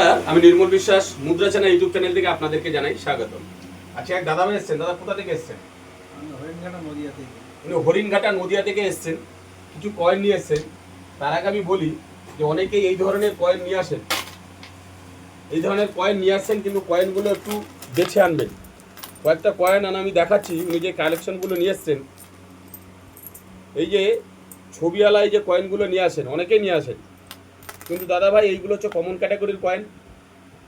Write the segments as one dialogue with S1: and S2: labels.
S1: নমস্কার আমি নির্মল বিশ্বাস মুদ্রা চ্যানেল ইউটিউব চ্যানেল থেকে আপনাদেরকে জানাই স্বাগতম। আচ্ছা এক দাদা এসছেন দাদা কোথা থেকে এসছেন?
S2: আমি হরিণঘাটা নদিয়া থেকে।
S1: উনি হরিণঘাটা নদিয়া থেকে এসছেন কিছু কয়েন নিয়ে এসছেন। তার আগে আমি বলি যে অনেকেই এই ধরনের কয়েন নিয়ে আসেন। এই ধরনের কয়েন নিয়ে আসছেন কিন্তু কয়েনগুলো একটু বেছে আনবেন। কয়েকটা কয়েন আনা আমি দেখাচ্ছি উনি যে কালেকশনগুলো নিয়ে এসছেন। এই যে ছবিওয়ালা এই যে কয়েনগুলো নিয়ে আসেন অনেকেই নিয়ে আসেন। কিন্তু দাদা ভাই এইগুলো হচ্ছে কমন ক্যাটাগরির কয়েন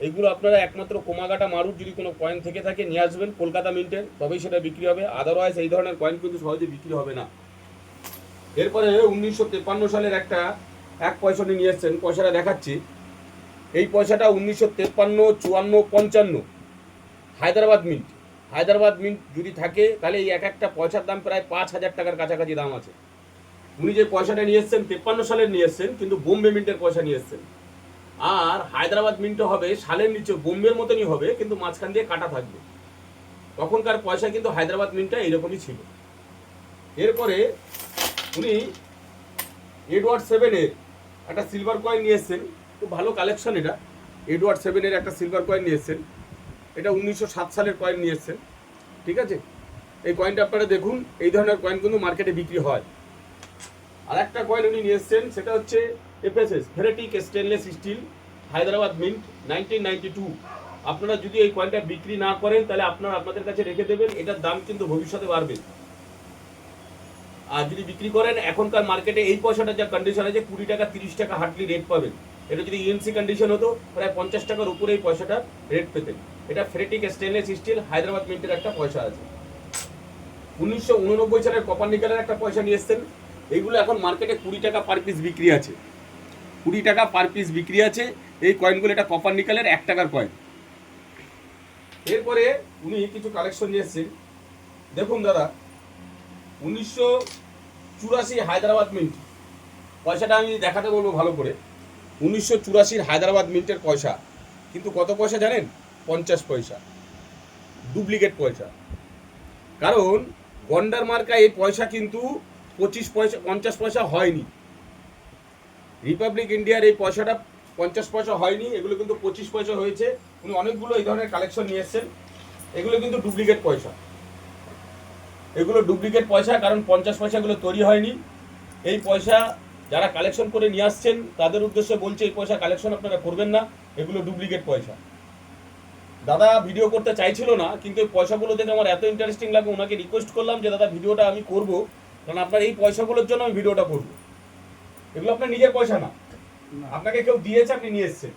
S1: এইগুলো আপনারা একমাত্র কোমাগাটা মারুর, যদি কোনো কয়েন থেকে থাকে, নিয়ে আসবেন কলকাতা মিন্টের তবেই সেটা বিক্রি হবে। আদারওয়াইজ এই ধরনের কয়েন কিন্তু সহজে বিক্রি হবে না। এরপরে উনিশশো তেপান্ন সালের একটা, এক পয়সা নিয়ে এসছেন, পয়সাটা দেখাচ্ছি। এই পয়সাটা উনিশশো তেপান্ন চুয়ান্ন, পঞ্চান্ন। হায়দ্রাবাদ মিন্ট হায়দ্রাবাদ মিন্ট যদি থাকে, তাহলে এই এক একটা পয়সার দাম প্রায় পাঁচ হাজার টাকার কাছাকাছি দাম আছে। উনি যে পয়সাটা নিয়ে এসছেন, তেপ্পান্ন সালের নিয়ে এসছেন, কিন্তু বোম্বে মিন্টের পয়সা নিয়ে এসছেন। আর হায়দ্রাবাদ মিন্টও হবে, সালের নিচে বোম্বের মতনই হবে, কিন্তু মাঝখান দিয়ে কাটা থাকবে। তখনকার পয়সা কিন্তু হায়দ্রাবাদ মিন্টটা এরকমই ছিল। এরপরে উনি এডওয়ার্ড সেভেনের একটা সিলভার কয়েন নিয়ে এসছেন। খুব ভালো কালেকশন এটা। এডওয়ার্ড সেভেনের একটা সিলভার কয়েন নিয়ে এসছেন। এটা উনিশশো সাত সালের কয়েন নিয়ে এসছেন। ঠিক আছে? এই কয়েনটা আপনারা দেখুন। এই ধরনের কয়েন কিন্তু মার্কেটে বিক্রি হয়। আর একটা কয়েন উনি নিয়ে এসছেন, সেটা হচ্ছে FSS ferritic stainless steel Hyderabad mint nineteen ninety two আপনারা যদি এই কয়েনটা বিক্রি না করেন, তাহলে আপনারা আপনাদের কাছে রেখে দেবেন, এটার দাম কিন্তু ভবিষ্যতে বাড়বে। আর যদি বিক্রি করেন, এখনকার মার্কেটে এই পয়সাটা যা কন্ডিশন আছে, কুড়ি টাকা, তিরিশ টাকা হার্ডলি রেট পাবেন। এটা যদি ইএনসি কন্ডিশন হতো, প্রায় পঞ্চাশ টাকার উপরে এই পয়সাটা রেট পেতেন। এটা ফ্রেটিক স্টেনলেস স্টিল হায়দ্রাবাদ মিন্টের একটা পয়সা আছে। উনিশশো উননব্বই সালের কপার নিকেলের একটা পয়সা নিয়ে এসছেন। এইগুলো এখন মার্কেটে কুড়ি টাকা পার পিস বিক্রি আছে। কুড়ি টাকা পার পিস বিক্রি আছে, এই কয়েনগুলো এটা কপার নিকালের এক টাকার কয়েন এরপরে উনি কিছু কালেকশন নিয়ে এসছেন। দেখুন দাদা, উনিশশো চুরাশি হায়দ্রাবাদ মিন্ট পয়সাটা আমি দেখাতে বলব ভালো করে। উনিশশো চুরাশির হায়দ্রাবাদ মিন্টের পয়সা। কিন্তু কত পয়সা জানেন? পঞ্চাশ পয়সা। ডুপ্লিকেট পয়সা। কারণ গন্ডার মার্কা এই পয়সা কিন্তু পঁচিশ পয়সা, পঞ্চাশ পয়সা হয়নি। রিপাবলিক ইন্ডিয়ার এই পয়সাটা পঞ্চাশ পয়সা হয়নি, এগুলো কিন্তু পঁচিশ পয়সা হয়েছে। উনি অনেকগুলো এই ধরনের কালেকশন নিয়ে এসছেন। এগুলো কিন্তু ডুপ্লিকেট পয়সা। এগুলো ডুপ্লিকেট পয়সা, কারণ পঞ্চাশ পয়সাগুলো তৈরি হয়নি। এই পয়সা যারা কালেকশন করে নিয়ে আসছেন, তাদের উদ্দেশ্যে বলছে, এই পয়সা কালেকশন আপনারা করবেন না, এগুলো ডুপ্লিকেট পয়সা। দাদা ভিডিও করতে চাইছিল না, কিন্তু এই পয়সাগুলো দেখে আমার এত ইন্টারেস্টিং লাগে ওনাকে রিকোয়েস্ট করলাম যে, দাদা ভিডিওটা আমি করব। কারণ আপনার এই পয়সাগুলোর জন্য আমি ভিডিওটা করব। এগুলো আপনার নিজের পয়সা না। আপনাকে কেউ দিয়েছে আপনি নিয়ে এসছেন।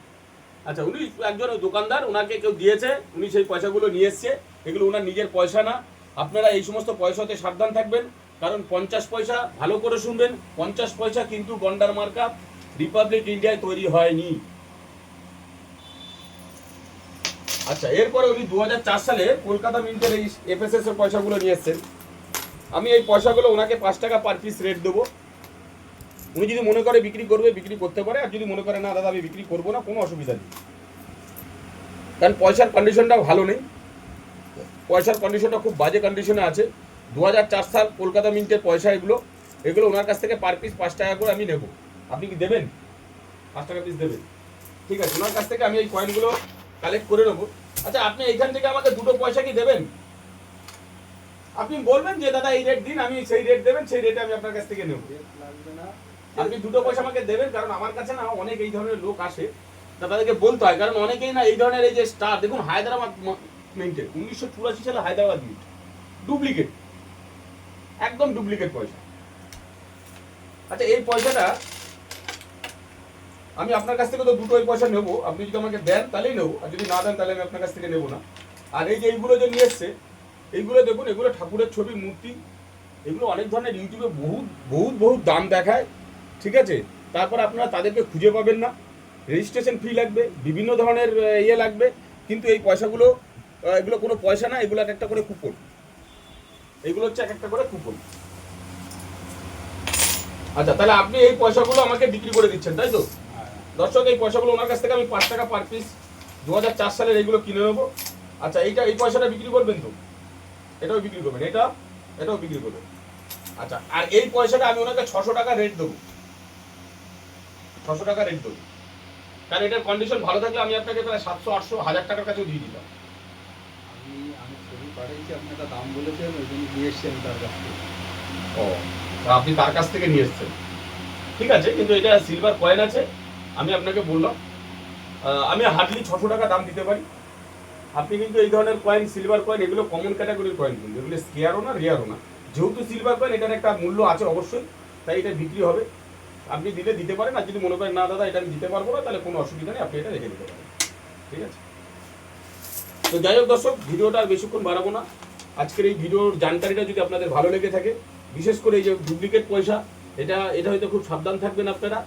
S1: আচ্ছা উনি একজন দোকানদার ওনাকে কেউ দিয়েছে উনি সেই পয়সাগুলো নিয়ে এসছে। এগুলো ওনার নিজের পয়সা না। আপনারা এই সমস্ত পয়সাতে সাবধান থাকবেন। কারণ পঞ্চাশ পয়সা ভালো করে শুনবেন। পঞ্চাশ পয়সা কিন্তু গন্ডার মার্কা রিপাবলিক ইন্ডিয়ায় তৈরি হয়নি। আচ্ছা এরপরে উনি দু হাজার চার সালে কলকাতা মিন্টের এই এফএসএস এর পয়সাগুলো নিয়ে এসছেন। আমি এই পয়সাগুলো ওনাকে পাঁচ টাকা পার পিস রেট দেবো। উনি যদি মনে করে বিক্রি করবে, বিক্রি করতে পারে, আর যদি মনে করে না, দাদা, আমি বিক্রি করব না, কোনো অসুবিধা নেই। কারণ পয়সার কন্ডিশনটা ভালো নেই। পয়সার কন্ডিশনটা খুব বাজে কন্ডিশনে আছে। দু হাজার চার সাল কলকাতা মিন্টের পয়সা এগুলো এগুলো ওনার কাছ থেকে পার পিস পাঁচ টাকা করে আমি নেব। আপনি কি দেবেন? পাঁচ টাকা পিস দেবেন। ঠিক আছে, ওনার কাছ থেকে আমি এই কয়েনগুলো কালেক্ট করে নেব। আচ্ছা আপনি এইখান থেকে আমাকে দুটো পয়সা কি দেবেন? আপনি বলবেন যে দাদা এই রেট দিন আমি সেই রেট দেবেন সেই রেটে আমি আপনার কাছ থেকে নেব। আপনি দুটো পয়সা আমাকে দেবেন কারণ আমার কাছে না অনেক এই ধরনের লোক আসে। তাদেরকে বলতে হয় কারণ অনেকেই না এই ধরনের এই যে স্টার দেখুন হায়দ্রাবাদ মিন্টের উনিশশো চুরাশি সালে হায়দ্রাবাদ মিন্ট ডুপ্লিকেট একদম ডুপ্লিকেট পয়সা। আচ্ছা এই পয়সাটা আমি আপনার কাছ থেকে তো দুটো এই পয়সা নেব। আপনি যদি আমাকে দেন তাহলেই নেব। আর যদি না দেন তাহলে আমি আপনার কাছ থেকে নেব না। আর এই যে এইগুলো যে নিয়ে এসছে এইগুলো দেখুন, এগুলো ঠাকুরের ছবি, মূর্তি। এগুলো অনেক ধরনের ইউটিউবে বহুত বহুত বহুত দাম দেখায়, ঠিক আছে? তারপর আপনারা তাদেরকে খুঁজে পাবেন না। রেজিস্ট্রেশন ফি লাগবে, বিভিন্ন ধরনের ইয়ে লাগবে, কিন্তু এই পয়সাগুলো এগুলো কোনো পয়সা না, এগুলো এক একটা করে কুপন। এগুলো হচ্ছে এক একটা করে কুপন। আচ্ছা তাহলে আপনি এই পয়সাগুলো আমাকে বিক্রি করে দিচ্ছেন, তাই তো? দর্শক, এই পয়সাগুলো ওনার কাছ থেকে আমি পাঁচ টাকা পার পিস, দু হাজার চার সালের এইগুলো কিনে নেব। আচ্ছা এইটা, এই পয়সাটা বিক্রি করবেন তো? এটাও বিক্রি করবেন এটা এটাও বিক্রি করবেন। আচ্ছা আর এই পয়সাটা আমি ওনাকে ছশো টাকা রেট দেবো। ছশো টাকা রেট দেবো। কারণ এটার কন্ডিশন ভালো থাকলে আমি আপনাকে প্রায় সাতশো আটশো হাজার টাকার কাছেও দিয়ে দিতাম।
S2: আমি আমি ছবি পাঠিয়েছি আপনি একটা দাম বলেছেন ওই জন্য এসছি আমি তার কাছ থেকে।
S1: ও তা আপনি তার কাছ থেকে নিয়ে এসছেন। ঠিক আছে কিন্তু এটা সিলভার কয়েন আছে। আমি আপনাকে বললাম আমি হার্ডলি ছশো টাকা দাম দিতে পারি। আপনি কিন্তু এই ধরনের কয়েন সিলভার কয়েন এগুলো কমন ক্যাটাগরির কয়েন কিন্তু। এগুলো স্কেয়ারও না রেয়ারও না। যেহেতু সিলভার কয়েন এটার একটা মূল্য আছে অবশ্যই, তাই এটা বিক্রি হবে। আপনি দিলে দিতে পারেন, আর যদি মনে করেন, না দাদা, এটা আমি দিতে পারব না, তাহলে কোনো অসুবিধা নেই, আপনি এটা রেখে দিতে পারেন। ঠিক আছে? তো যাই হোক দর্শক, ভিডিওটা আর বেশিক্ষণ বাড়াবো না। আজকের এই ভিডিওর জানকারিটা যদি আপনাদের ভালো লেগে থাকে, বিশেষ করে এই যে ডুপ্লিকেট পয়সা, এটা এটা হয়তো খুব সাবধান থাকবেন আপনারা।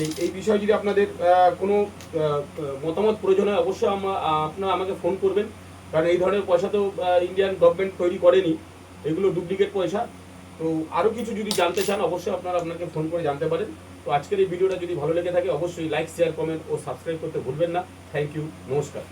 S1: এই এই বিষয়ে যদি আপনাদের কোনো মতামত প্রয়োজন হয়, অবশ্যই আপনারা আমাকে ফোন করবেন। কারণ এই ধরনের পয়সা তো ইন্ডিয়ান গভর্নমেন্ট তৈরি করেনি। এগুলো ডুপ্লিকেট পয়সা। তো আরও কিছু যদি জানতে চান, অবশ্যই আপনারা আপনাকে ফোন করে জানতে পারেন। তো আজকের এই ভিডিওটা যদি ভালো লেগে থাকে, অবশ্যই লাইক শেয়ার কমেন্ট ও সাবস্ক্রাইব করতে ভুলবেন না। থ্যাংক ইউ নমস্কার।